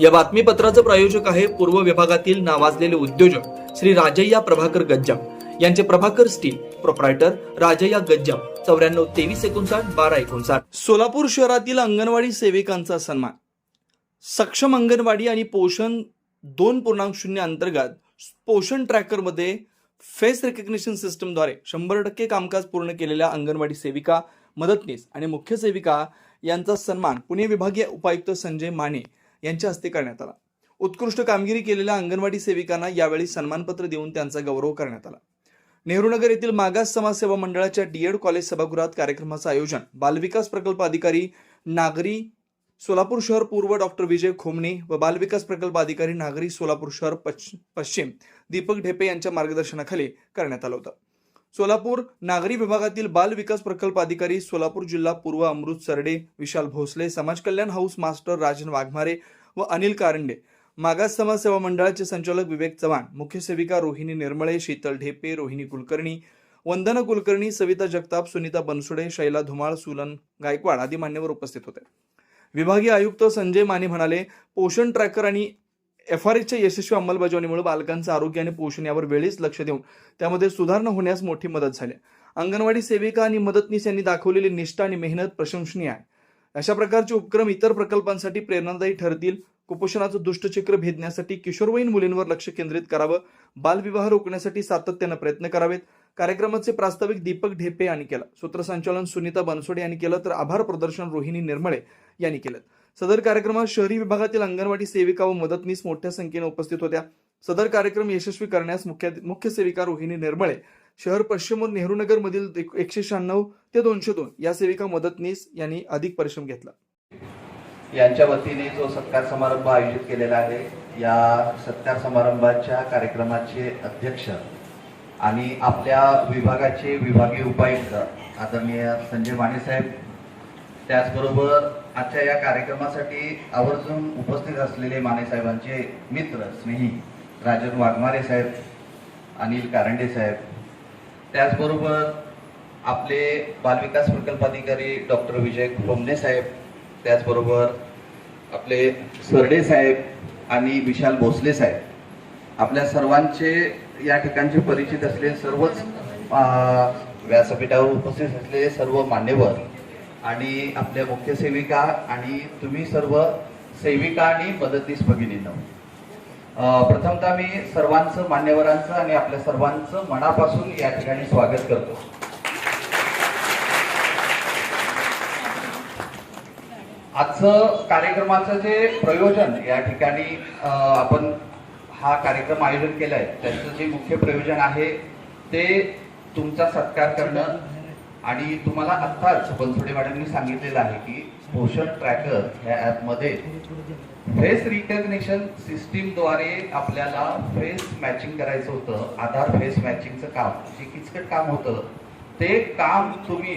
या बातमीपत्राचं प्रायोजक आहे पूर्व विभागातील नावाजलेले उद्योजक श्री राजय्या प्रभाकर गज्जाम. यांचे प्रभाकर स्टील प्रोप्रायटर राजय्या गज्जाम. चौऱ्याण्णव तेवीस एकोणसाठ बारा एकोणसाठ. सोलापूर शहरातील अंगणवाडी सेविकांचा सन्मान. सक्षम अंगणवाडी आणि पोषण दोन पूर्णांक शून्य अंतर्गत पोषण ट्रॅकरमध्ये फेस रेकग्निशन सिस्टमद्वारे शंभर टक्के कामकाज पूर्ण केलेल्या अंगणवाडी सेविका मदतनीस आणि मुख्य सेविका यांचा सन्मान पुणे विभागीय उपायुक्त संजय माने यांच्या हस्ते करण्यात आला. उत्कृष्ट कामगिरी केलेल्या अंगणवाडी सेविकांना यावेळी सन्मानपत्र देऊन त्यांचा गौरव करण्यात आला. नेहरूनगर येथील मागास समाजसेवा मंडळाच्या डीएड कॉलेज सभागृहात कार्यक्रमाचं आयोजन बालविकास प्रकल्प अधिकारी नागरी सोलापूर शहर पूर्व डॉक्टर विजय खोमणे व बालविकास प्रकल्प अधिकारी नागरी सोलापूर शहर पश्चिम दीपक ढेपे यांच्या मार्गदर्शनाखाली करण्यात आलं होतं. सोलापूर नागरी विभागातील बाल विकास प्रकल्प अधिकारी सोलापूर जिल्हा पूर्व अमृत सरडे विशाल भोसले समाज कल्याण हाऊस मास्टर राजन वाघमारे व अनिल कारंडे. मागास समाज सेवा मंडळाचे संचालक विवेक चव्हाण मुख्य सेविका रोहिणी निर्मळे शीतल ढेपे रोहिणी कुलकर्णी वंदना कुलकर्णी सविता जगताप सुनीता बनसुडे शैला धुमाळ सुलन गायकवाड आदी मान्यवर उपस्थित होते. विभागीय आयुक्त संजय माने म्हणाले पोषण ट्रॅकर आणि एफ आर एचच्या यशस्वी अंमलबजावणीमुळे बालकांचं आरोग्य आणि पोषण यावर वेळीच लक्ष देऊन त्यामध्ये सुधारणा होण्यास मोठी मदत झाली अंगणवाडी सेविका आणि मदतनीस यांनी दाखवलेली निष्ठा आणि मेहनत प्रशंसनीय आहे. अशा प्रकारचे उपक्रम इतर प्रकल्पांसाठी प्रेरणादायी ठरतील. कुपोषणाचं दुष्टचक्र भेदण्यासाठी किशोरवयीन मुलींवर लक्ष केंद्रित करावं. बालविवाह रोखण्यासाठी सातत्यानं प्रयत्न करावेत. कार्यक्रमाचे प्रास्ताविक दीपक ढेपे यांनी केलं. सूत्रसंचालन सुनीता बनसोडे यांनी केलं. तर आभार प्रदर्शन रोहिणी निर्मळे यांनी केलं. सदर कार्यक्रमात शहरी विभागातील अंगणवाडी सेविका व मदतनीस मोठ्या संख्येने उपस्थित होत्या. सदर कार्यक्रम यशस्वी करण्यास मुख्य मुख्य सेविका रोहिणी निर्मळे शहर पश्चिम व नेहरूनगर मधील एकशे शहाण्णव ते दोनशे दोन या सेविका मदतनीस यांनी अधिक परिश्रम घेतला. यांच्या वतीने जो सत्कार समारंभ आयोजित केलेला आहे या सत्कार समारंभाच्या कार्यक्रमाचे अध्यक्ष आणि आपल्या विभागाचे विभागीय उपायुक्त आदरणीय संजय माने साहेब त्याचबरोबर आजच्या या कार्यक्रमासाठी आवर्जून उपस्थित असलेले माने साहेबांचे मित्र स्नेही राजन वाघमारे साहेब अनिल कारंडे साहेब त्याचबरोबर आपले बालविकास प्रकल्प अधिकारी डॉक्टर विजय खोमने साहेब त्याचबरोबर आपले सरडे साहेब आणि विशाल भोसले साहेब. आपल्या सर्वांचे या ठिकाणचे परिचित असलेले सर्वच व्यासपीठावर उपस्थित असलेले सर्व मान्यवर आणि आपल्या मुख्य सेविका आणि तुम्ही सर्व सेविका आणि मदतीस भगिनीनं. प्रथमतः मी सर्वांचं मान्यवरांचं आणि आपल्या सर्वांचं मनापासून या ठिकाणी स्वागत करतो. आजचं कार्यक्रमाचं जे प्रयोजन या ठिकाणी आपण हा कार्यक्रम आयोजन केलाय त्याचं जे मुख्य प्रयोजन आहे ते तुमचा सत्कार करणं आणि तुम्हाला आत्ताच बनसोडे मॅडमनी सांगितलेलं आहे की पोषण ट्रॅकर ह्या ॲपमध्ये फेस रिकग्नेशन सिस्टीमद्वारे आपल्याला फेस मॅचिंग करायचं होतं. आधार फेस मॅचिंगचं काम जे किचकट काम होतं ते काम तुम्ही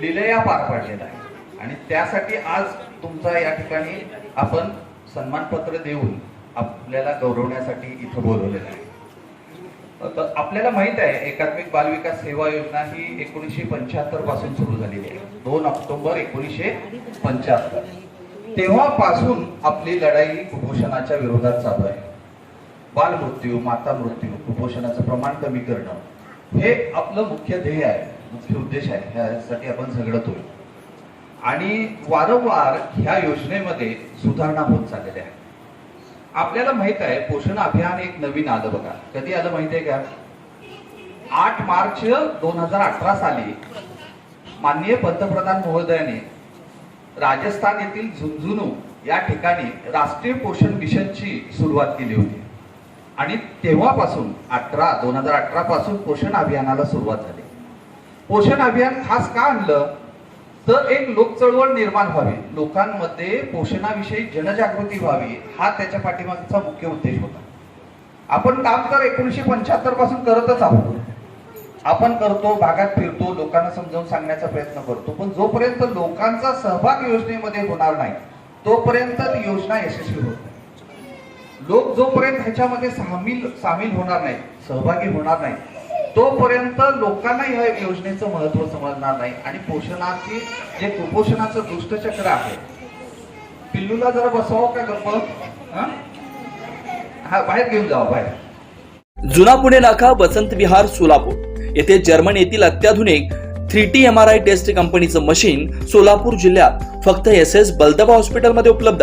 लिलया पार पाडलेलं आहे. आणि त्यासाठी आज तुमचा या ठिकाणी आपण सन्मानपत्र देऊन आपल्याला गौरवण्यासाठी इथं बोलवलेलं आहे. तर आपल्याला माहीत आहे एकात्मिक बालविकास सेवा योजना ही एकोणीसशे पंच्याहत्तरपासून सुरू झालेली आहे. दोन ऑक्टोबर एकोणीसशे पंच्याहत्तर. तेव्हापासून आपली लढाई कुपोषणाच्या विरोधात चालू आहे. बालमृत्यू माता मृत्यू कुपोषणाचं प्रमाण कमी करणं हे आपलं मुख्य ध्येय आहे मुख्य उद्देश आहे ह्यासाठी आपण झगडतोय. आणि वारंवार ह्या योजनेमध्ये सुधारणा होत चाललेल्या आहे आपल्याला माहीत आहे पोषण अभियान एक नवीन आलं बघा. कधी आलं माहिती आहे का? आठ मार्च दोन हजार अठरा साली माननीय पंतप्रधान महोदयाने राजस्थान येथील झुंझुनू या ठिकाणी राष्ट्रीय पोषण मिशनची सुरुवात केली होती. आणि तेव्हापासून अठरा दोन हजार अठरा पासून पोषण अभियानाला सुरुवात झाली. पोषण अभियान खास का आणलं? तर एक लोक चळवळ निर्माण व्हावी. लोकांमध्ये पोषणाविषयी जनजागृती व्हावी हा त्याच्या पाठीमागचा मुख्य उद्देश होता. आपण काम तर एकोणीशे पंच्याहत्तरपासून करतच आहोत. आपण करतो भागात फिरतो लोकांना समजावून सांगण्याचा प्रयत्न करतो. पण जोपर्यंत लोकांचा सहभाग योजनेमध्ये होणार नाही तोपर्यंत ती योजना यशस्वी होत नाही. लोक जोपर्यंत ह्याच्यामध्ये सामील सामील होणार नाही सहभागी होणार नाही तोपर्यंत लोकांना या योजनेचं महत्त्व समजणार नाही. आणि पोषणाची जे कुपोषणाचं दुष्टचक्र आहे पिल्लूला जरा बसवावं का गप्प? हा? बाहेर घेऊन जावा बाहेर. जुना पुणे नाका वसंत विहार सोलापूर. येथे जर्मन येथील अत्याधुनिक three T M R I test कंपनीचं मशीन सोलापूर जिल्ह्यात फक्त एस एस बलदबा हॉस्पिटलमध्ये उपलब्ध.